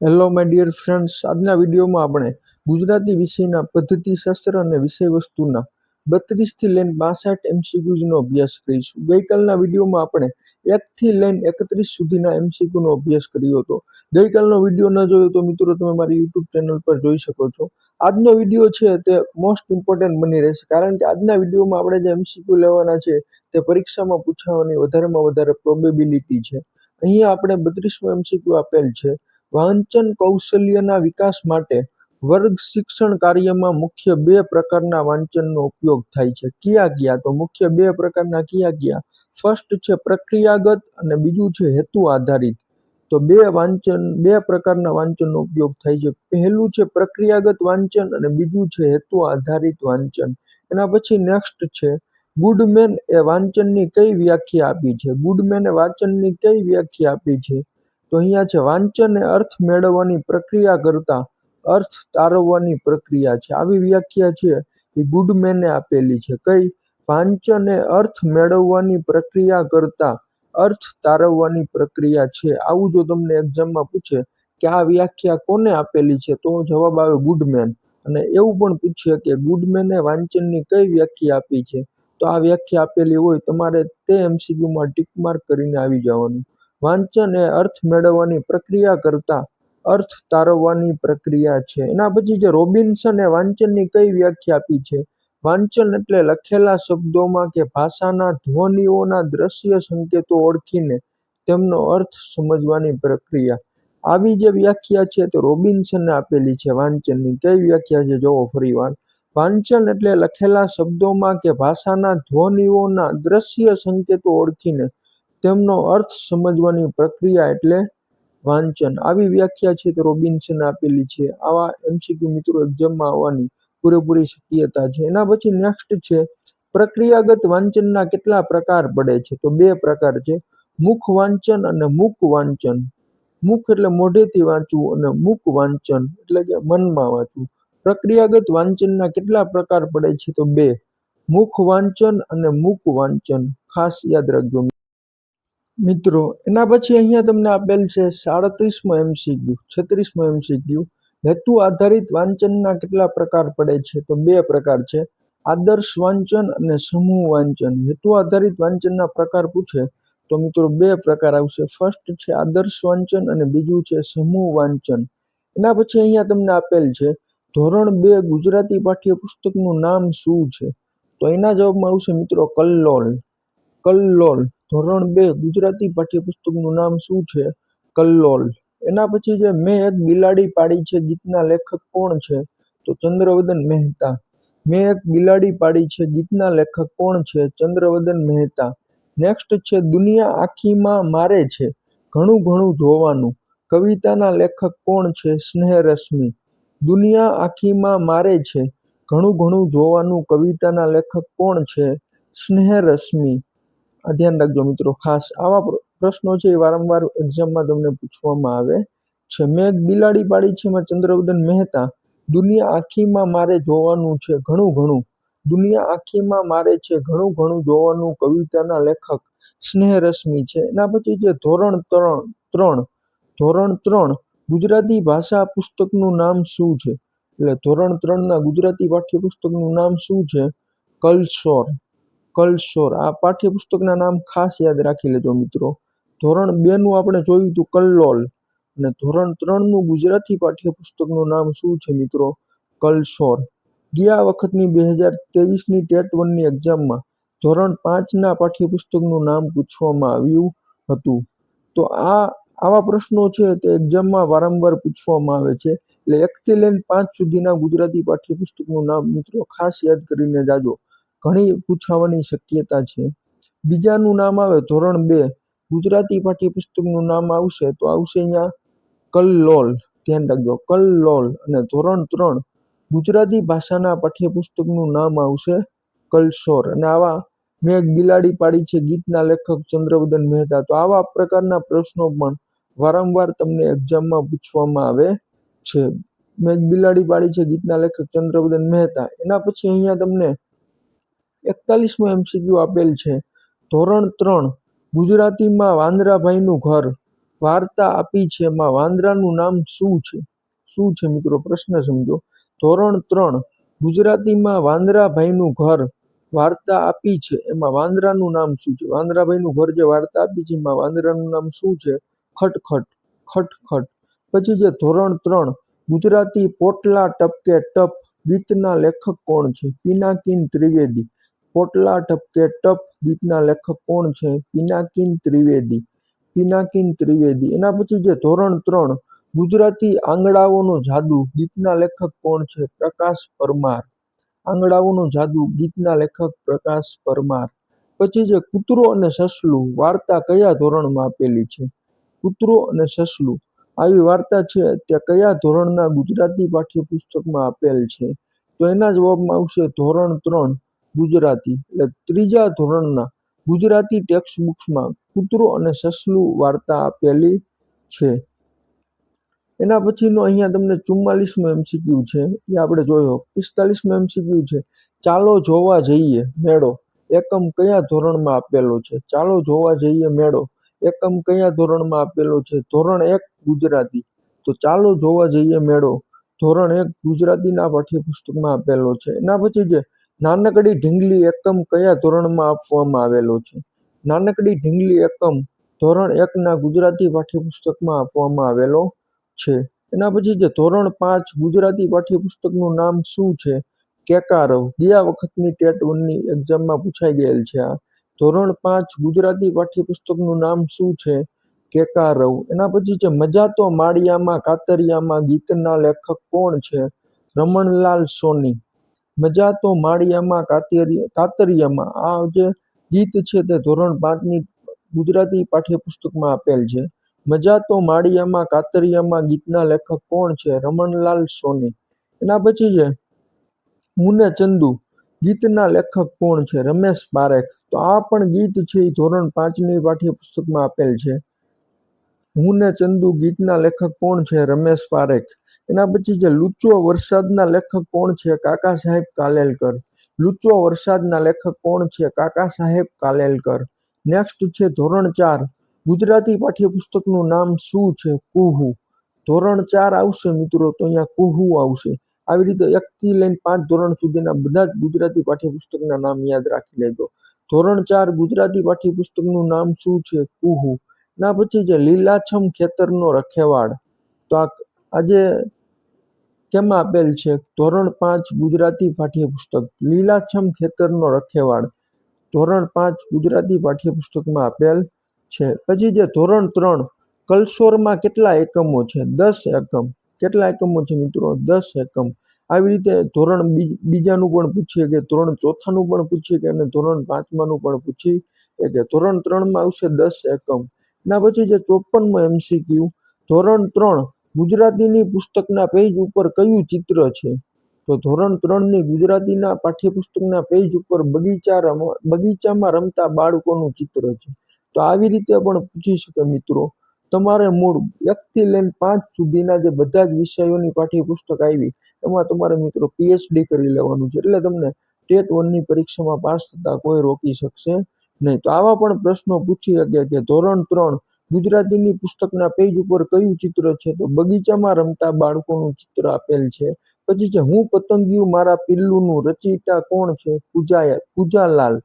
Hello my dear friends આજના વિડીયોમાં આપણે ગુજરાતી વિષયના પદ્ધતિશાસ્ત્ર અને વિષયવસ્તુના બત્રીસથી લઈને બાસઠ એમસીક્યુઝનો અભ્યાસ કરીશું. ગઈકાલના વિડીયોમાં આપણે એકથી લઈને એકત્રીસ સુધીના એમસીક્યુનો અભ્યાસ કર્યો હતો. ગઈકાલનો વીડિયો ન જોયો તો મિત્રો તમે મારી યુટ્યુબ ચેનલ પર જોઈ શકો છો. આજનો વીડિયો છે તે મોસ્ટ ઇમ્પોર્ટન્ટ બની રહેશે. કારણ કે આજના વિડીયોમાં આપણે જે એમસીક્યુ લેવાના છે તે પરીક્ષામાં પૂછાવાની વધારેમાં વધારે પ્રોબેબિલિટી છે. અહીંયા આપણે બત્રીસમો એમસીક્યુ આપેલ છે. વાંચન કૌશલ્યના વિકાસ માટે વર્ગ શિક્ષણ કાર્યમાં મુખ્ય બે પ્રકારના વાંચનનો ઉપયોગ થાય છે. કયા કયા તો મુખ્ય બે પ્રકારના કયા કયા ફર્સ્ટ છે પ્રક્રિયાગત અને બીજું છે હેતુ આધારિત. તો બે વાંચન, બે પ્રકારના વાંચનનો ઉપયોગ થાય છે. પહેલું છે પ્રક્રિયાગત વાંચન અને બીજું છે હેતુ આધારિત વાંચન. એના પછી નેક્સ્ટ છે ગુડમેન એ વાંચનની કઈ વ્યાખ્યા આપી છે? ગુડમેને વાંચનની કઈ વ્યાખ્યા આપી છે? તો અહીંયા છે, વાંચન એ અર્થ મેળવવાની પ્રક્રિયા કરતા અર્થ તારવવાની પ્રક્રિયા છે. આવી વ્યાખ્યા છે, એ ગુડમેને આપેલી છે. કઈ? વાંચન એ અર્થ મેળવવાની પ્રક્રિયા કરતા અર્થ તારવવાની પ્રક્રિયા છે. આવું જો તમને એક્ઝામમાં પૂછે કે આ વ્યાખ્યા કોને આપેલી છે, તો જવાબ આવે ગુડમેન અને એવું પણ પૂછે કે ગુડમેને વાંચનની કઈ વ્યાખ્યા આપી છે? તો આ વ્યાખ્યા આપેલી હોય, તમારે તે એમસીક્યુમાં ટીક માર્ક કરીને આવી જવાનું. વાંચન એ અર્થ મેળવવાની પ્રક્રિયા કરતા અર્થ તારવવાની પ્રક્રિયા છે. એના પછી જે રોબિન્સને વાંચનની કઈ વ્યાખ્યા આપી છે? વાંચન એટલે લખેલા શબ્દોમાં કે ભાષાના ધ્વનિઓના દ્રશ્ય સંકેતો ઓળખીને તેમનો અર્થ સમજવાની પ્રક્રિયા. આવી જે વ્યાખ્યા છે તે રોબિન્સને આપેલી છે વાંચનની. કઈ વ્યાખ્યા છે? જોવો ફરીવાર વાંચન એટલે લખેલા શબ્દોમાં કે ભાષાના ધ્વનિઓના દ્રશ્ય સંકેતો ઓળખીને તેમનો અર્થ સમજવાની પ્રક્રિયા એટલે વાંચન. આવી વ્યાખ્યા છે તે રોબિન્સને આપેલી છે. આવા એમસીક્યુ મિત્રો એક્ઝામમાં આવવાની પૂરેપૂરી શક્યતા છે. એના પછી નેક્સ્ટ છે, પ્રક્રિયાગત વાંચનના કેટલા પ્રકાર પડે છે? તો બે પ્રકાર છે, મુખ વાંચન અને મૂક વાંચન. મુખ એટલે મોઢેથી વાંચવું અને મૂક વાંચન એટલે કે મનમાં વાંચવું. પ્રક્રિયાગત વાંચનના કેટલા પ્રકાર પડે છે? તો બે, મુખ વાંચન અને મૂક વાંચન. ખાસ યાદ રાખજો. મિત્રો, એના પછી અહીંયા તમને આપેલ છે સાડત્રીસમો એમસીક્યુ છત્રીસમો એમસીક્યુ હેતુ આધારિત વાંચનના કેટલા પ્રકાર પડે છે? તો બે પ્રકાર છે. આદર્શ વાંચન અને સમૂહ વાંચન. હેતુ આધારિત વાંચનના પ્રકાર પૂછે તો મિત્રો બે પ્રકાર આવશે. ફર્સ્ટ છે આદર્શ વાંચન અને બીજું છે સમૂહ વાંચન. એના પછી અહીંયા તમને આપેલ છે ધોરણ બે ગુજરાતી પાઠ્યપુસ્તકનું નામ શું છે? તો એના જવાબમાં આવશે મિત્રો કલ્લોલ. કલ્લોલ, ધોરણ બે, ગુજરાતી પાઠ્યપુસ્તકનું નામ શું છે? કલ્લોલ. એના પછી જે મેં એક બિલાડી પાડી છે ગીતના લેખક કોણ છે? તો ચંદ્રવદન મહેતા. મેં એક બિલાડી પાડી છે ગીતના લેખક કોણ છે? ચંદ્રવદન મહેતા. નેક્સ્ટ છે દુનિયા આખીમાં મારે છે. ઘણું ઘણું જોવાનું. કવિતાના લેખક કોણ છે? સ્નેહરશ્મિ. દુનિયા આખીમાં મારે છે. ઘણું ઘણું જોવાનું કવિતાના લેખક કોણ છે? સ્નેહરશ્મિ. ધ્યાન રાખજો મિત્રો. ખાસ આવા પ્રશ્નો છે એ વારંવાર એક્ઝામમાં તમને પૂછવામાં આવે છે. મેં એક બિલાડી પાડી છે એમાં ચંદ્રવદન મહેતા, દુનિયા આખીમાં મારે જોવાનું છે ઘણું ઘણું. દુનિયા આખીમાં મારે છે ઘણું ઘણું જોવાનું કવિતાના લેખક સ્નેહરશ્મિ છે. એના પછી છે ધોરણ ત્રણ ત્રણ. ધોરણ ત્રણ, ગુજરાતી ભાષા પુસ્તકનું નામ શું છે? એટલે ધોરણ ત્રણના ગુજરાતી પાઠ્યપુસ્તકનું નામ શું છે? કલશોર. કલશોર. આ પાઠ્યપુસ્તકના નામ ખાસ યાદ રાખી લેજો મિત્રો. ધોરણ બે નું આપણે જોયું હતું કલ્લોલ. અને ધોરણ ત્રણનું ગુજરાતી પાઠ્યપુસ્તકનું નામ શું છે મિત્રો? કલશોર. ગયા વખતની બે હજાર ત્રેવીસની ટેટ વનની એક્ઝામમાં ધોરણ પાંચના પાઠ્યપુસ્તકનું નામ પૂછવામાં આવ્યું હતું. તો આ આવા પ્રશ્નો છે તે એક્ઝામમાં વારંવાર પૂછવામાં આવે છે. એટલે એકથી લઈને પાંચ સુધીના ગુજરાતી પાઠ્યપુસ્તકનું નામ મિત્રો ખાસ યાદ કરીને જાજો. ઘણી પૂછાવાની શક્યતા છે. બીજાનું નામ આવે ધોરણ બે. ગુજરાતી પાઠ્યપુસ્તકનું નામ આવશે તો આવશે અહીંયા કલ્લોલ. ધ્યાન રાખજો. કલ્લોલ અને ધોરણ ત્રણ. ગુજરાતી ભાષાના પાઠ્યપુસ્તકનું નામ આવશે કલશોર અને આવા મેં એક બિલાડી પાડી છે ગીતના લેખક ચંદ્રવદન મહેતા. તો આવા પ્રકારના પ્રશ્નો પણ વારંવાર તમને એક્ઝામમાં પૂછવામાં આવે છે. મેં એક બિલાડી પાડી છે ગીતના લેખક ચંદ્રવદન મહેતા. એના પછી અહીંયા તમને એકતાલીસમો એમસીક્યુ આપેલ છે. ધોરણ ત્રણ, ગુજરાતીમાં વાંદરાભાઈનું ઘર. વાર્તા આપી છે એમાં વાંદરાનું નામ શું છે? શું છે મિત્રો? પ્રશ્ન સમજો. ધોરણ ત્રણ, ગુજરાતીમાં વાંદરાભાઈનું ઘર. વાર્તા આપી છે એમાં વાંદરાનું નામ શું છે? વાંદરાભાઈનું ઘર જે વાર્તા આપી છે એમાં વાંદરાનું નામ શું છે? ખટખટ ખટખટ. પછી જે ધોરણ ત્રણ, ગુજરાતી પોટલા ટપકે ટપ. ગીતના લેખક કોણ છે? પિનાકીન ત્રિવેદી. પોટલા ટપકે ટપ ગીતના લેખક કોણ છે? પિનાકિન ત્રિવેદી. પિનાકિન ત્રિવેદી. એના પછી જે ધોરણ ત્રણ, ગુજરાતી આંગળાઓનો જાદુ ગીતના લેખક કોણ છે? પ્રકાશ પરમાર. આંગળાઓનો જાદુ ગીતના લેખક પ્રકાશ પરમાર. પછી જે કૂતરો અને સસલું વાર્તા કયા ધોરણમાં આપેલી છે? કૂતરો અને સસલું. આવી વાર્તા છે તે કયા ધોરણના ગુજરાતી પાઠ્યપુસ્તકમાં આપેલ છે? તો એના જવાબમાં આવશે ધોરણ ત્રણ ગુજરાતી એટલે ત્રીજા ધોરણના ગુજરાતી ટેક્સ્ટ બુક્સમાં કૂતરો અને સસલું વાર્તા આપેલી છે. એના પછીનો અહીંયા તમને ચુમ્માલીસમો એમસીક્યુ છે. એ આપણે જોયો. પિસ્તાલીસમો એમસીક્યુ છે. ચાલો જોવા જઈએ મેળો. એકમ કયા ધોરણમાં આપેલો છે? ચાલો જોવા જઈએ મેળો. એકમ કયા ધોરણમાં આપેલો છે? ધોરણ એક ગુજરાતી. તો ચાલો જોવા જઈએ મેળો. ધોરણ એક ગુજરાતીના પાઠ્યપુસ્તકમાં આપેલો છે. એના પછી જે નાનકડી ઢીંગલી એકમ કયા ધોરણમાં આપવામાં આવેલો છે? નાનકડી ઢીંગલી એકમ ધોરણ એકના ગુજરાતી પાઠ્યપુસ્તકમાં આપવામાં આવેલો છે. એના પછી જે ધોરણ પાંચ ગુજરાતી પાઠ્યપુસ્તકનું નામ શું છે? કેકારવ. ગયા વખતની ટેટ વનની એક્ઝામમાં પૂછાઈ ગયેલ છે આ. ધોરણ પાંચ ગુજરાતી પાઠ્યપુસ્તકનું નામ શું છે? કેકારવ. એના પછી છે મજા તો માળિયામાં, કાતરિયામાં ગીતના લેખક કોણ છે? રમણલાલ સોની. મજા તો માળિયામાં કાતરિયા કાતરિયામાં. આ જે ગીત છે તે ધોરણ પાંચની ગુજરાતી પાઠ્યપુસ્તકમાં આપેલ છે. મજા તો માળિયામાં, કાતરિયામાં ગીતના લેખક કોણ છે? રમણલાલ સોની. એના પછી છે, મુને ચંદુ. ગીતના લેખક કોણ છે? રમેશ પારેખ તો આ પણ ગીત છે એ ધોરણ પાંચની પાઠ્યપુસ્તકમાં આપેલ છે. હું ને ચંદુ ગીતના લેખક કોણ છે? રમેશ પારેખ એના પછી જે લુચ્ચો વરસાદના લેખક કોણ છે? કાકા સાહેબ કાલેલકર. લુચ્ચો વરસાદના લેખક કોણ છે? કાકા સાહેબ કાલેલકર. નેક્સ્ટ છે ધોરણ ચાર. ગુજરાતી પાઠ્યપુસ્તકનું નામ શું છે? કુહુ. ધોરણ ચાર આવશે મિત્રો, તો અહીંયા કુહુ આવશે. આવી રીતે એકથી લઈને પાંચ ધોરણ સુધીના બધા જ ગુજરાતી પાઠ્યપુસ્તકના નામ યાદ રાખી લેજો. ધોરણ ચાર ગુજરાતી પાઠ્યપુસ્તકનું નામ શું છે? કુહુ. ના પછી છે લીલાછમ ખેતરનો રખેવાડ. તો આ આજે કેમાં આપેલ છે? ધોરણ પાંચ, ગુજરાતી પાઠ્યપુસ્તક. લીલાછમ ખેતરનો રખેવાળ. ધોરણ પાંચ, ગુજરાતી પાઠ્યપુસ્તકમાં આપેલ છે. પછી જે ધોરણ ત્રણ કલસોરમાં કેટલા એકમો છે? દસ એકમ. કેટલા એકમો છે મિત્રો? દસ એકમ. આવી રીતે ધોરણ બીજાનું પણ પૂછીએ કે ધોરણ ચોથાનું પણ પૂછીએ કે અને ધોરણ પાંચમાનું પણ પૂછી કે ધોરણ ત્રણમાં આવશે દસ એકમ. ના પછી જે ચોપનમો એમસીક્યુ, ધોરણ ત્રણ ગુજરાતીની પુસ્તકના પેજ ઉપર કયું ચિત્ર છે? તો ધોરણ ત્રણની ગુજરાતીના પાઠ્યપુસ્તકના પેજ ઉપર બગીચા રમ, બગીચામાં રમતા બાળકોનું ચિત્ર છે. તો આવી રીતે પણ પૂછી શકે મિત્રો. તમારે મૂળ એકથી લઈને પાંચ સુધીના જે બધા જ વિષયોની પાઠ્યપુસ્તક આવી, એમાં તમારે મિત્રો પીએચડી કરી લેવાનું છે. એટલે તમને ટેટ વનની પરીક્ષામાં પાસ થતાં કોઈ રોકી શકશે નહીં. તો આવા પણ પ્રશ્નો પૂછી શકે કે ધોરણ ત્રણ ગુજરાતીની પુસ્તકના પેજ ઉપર કયું ચિત્ર છે તો બગીચામાં રમતા બાળકોનું ચિત્ર આપેલ છે. પછી છે, હું પતંગિયું મારા પિલ્લુનું રચયિતા કોણ છે? પૂજા પૂજાલાલ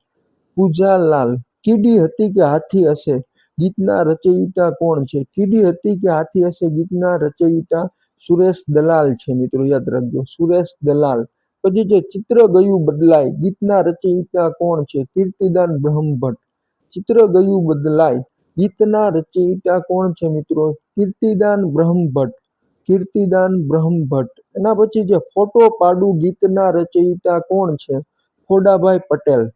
પૂજાલાલ. કીડી હતી કે હાથી હશે? ગીતના રચયિતા કોણ છે? કીડી હતી કે હાથી હશે? ગીતના રચયિતા સુરેશ દલાલ છે મિત્રો, યાદ રાખજો, સુરેશ દલાલ. પછી જે ચિત્ર ગયું બદલાય, ગીતના રચયિતા કોણ છે? કીર્તિદાન બ્રહ્મભટ્ટ. ચિત્ર ગયું બદલાય ગીતના રચયિતા કોણ છે મિત્રો? કીર્તિદાન બ્રહ્મભટ્ટ. કીર્તિદાન બ્રહ્મભટ્ટ. એના પછી જે ફોટો પાડું ગીતના રચયિતા કોણ છે? ખોડાભાઈ પટેલ.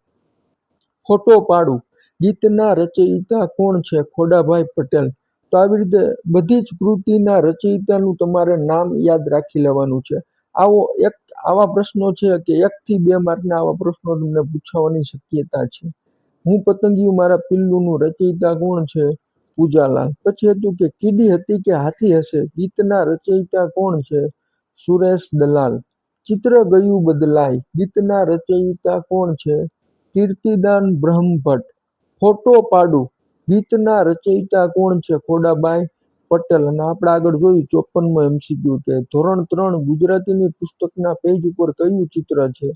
ફોટો પાડું. ગીતના રચયિતા કોણ છે? ખોડાભાઈ પટેલ. તો આવી રીતે બધી જ કૃતિના રચયિતાનું તમારે નામ યાદ રાખી લેવાનું છે. આવો એક આવા પ્રશ્નો છે કે એકથી બે માર્કના આવા પ્રશ્નો તમને પૂછાવાની શક્યતા છે. હું પતંગિયું મારા પિલ્લુનું રચયિતા કોણ છે? પૂજાલાલ. પછી હતું કે કીડી હતી કે હાથી હશે? ગીતના રચયિતા કોણ છે? સુરેશ દલાલ. ચિત્ર ગયું બદલાય. ગીતના રચયિતા કોણ છે? કીર્તિદાન બ્રહ્મભટ્ટ. ફોટો પાડું. ગીતના રચયિતા કોણ છે? ખોડાબાઈ પટેલ. અને આપણે આગળ જોયું ચોપનમાં એમસીક્યુ કે ધોરણ ત્રણ ગુજરાતીની પુસ્તકના પેજ ઉપર કયું ચિત્ર છે?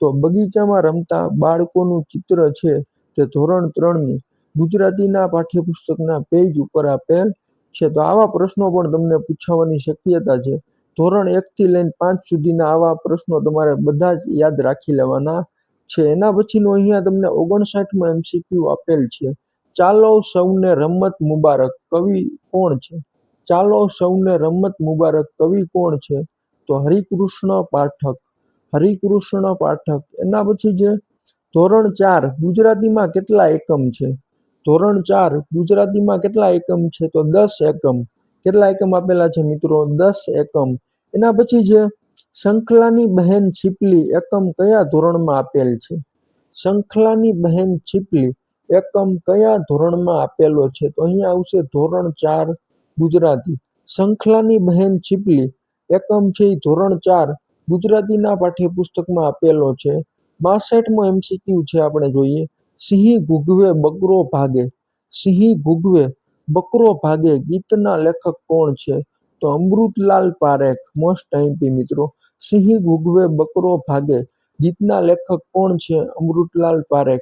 તો બગીચામાં રમતા બાળકોનું ચિત્ર છે તે ધોરણ ત્રણની ગુજરાતીના પાઠ્યપુસ્તકના પેજ ઉપર આપેલ છે. તો આવા પ્રશ્નો પણ તમને પૂછાવાની શક્યતા છે. ધોરણ એકથી લઈને પાંચ સુધીના આવા પ્રશ્નો તમારે બધા જ યાદ રાખી લેવાના છે. એના પછીનું અહીંયા તમને ઓગણસાઠમાં એમસીક્યુ આપેલ છે. ચાલો સૌને રમત મુબારક. કવિ કોણ છે? ચાલો સૌને રમત મુબારક. કવિ કોણ છે? તો હરિકૃષ્ણ પાઠક. હરિકૃષ્ણ પાઠક. એના પછી છે ધોરણ ચાર, ગુજરાતીમાં કેટલા એકમ છે? ધોરણ ચાર, ગુજરાતીમાં કેટલા એકમ છે? તો દસ એકમ. કેટલા એકમ આપેલા છે મિત્રો? દસ એકમ. એના પછી છે શંખલાની બહેન છીપલી એકમ કયા ધોરણમાં આપેલ છે? શંખલાની બહેન છીપલી એકમ કયા ધોરણમાં આપેલો છે? તો અહીંયા આવશે ધોરણ ચાર, ગુજરાતી. શંખલાની બહેન છીપલી એકમ છે એ ધોરણ ચાર, ગુજરાતીના પાઠ્યપુસ્તકમાં આપેલો છે. બાસઠમો એમસીક્યુ છે આપણે જોઈએ. સિંહ ઘૂઘવે બકરો ભાગે. સિંહ ઘૂઘવે બકરો ભાગે. ગીતના લેખક કોણ છે? તો અમૃતલાલ પારેખ મોસ્ટ આઈમ્પી મિત્રો. સિંહ ઘૂઘવે બકરો ભાગે. ગીતના લેખક કોણ છે? અમૃતલાલ પારેખ.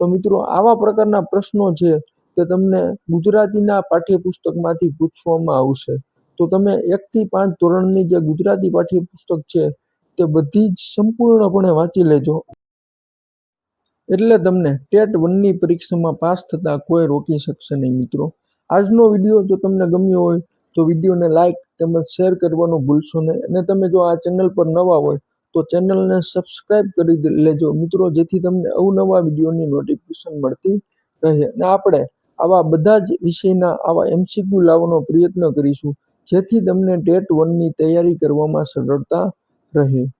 તો મિત્રો, આવા પ્રકારના પ્રશ્નો છે તે તમને ગુજરાતીના પાઠ્યપુસ્તકમાંથી પૂછવામાં આવશે. તો તમે એકથી પાંચ ધોરણની જે ગુજરાતી પાઠ્યપુસ્તક છે તે બધી જ સંપૂર્ણપણે વાંચી લેજો. એટલે તમને ટેટ વનની પરીક્ષામાં પાસ થતાં કોઈ રોકી શકશે નહીં મિત્રો. આજનો વીડિયો જો તમને ગમ્યો હોય તો વિડીયોને લાઇક તેમજ શેર કરવાનું ભૂલશો નહીં. અને તમે જો આ ચેનલ પર નવા હોય તો ચેનલને સબસ્ક્રાઈબ કરી લેજો મિત્રો, જેથી તમને અવનવા વિડીયોની નોટિફિકેશન મળતી રહે. અને આપણે આવા બધા જ વિષયના, આવા એમસીક્યુ લાવવાનો પ્રયત્ન કરીશું, જેથી તમને ટેટ વનની તૈયારી કરવામાં સરળતા રહે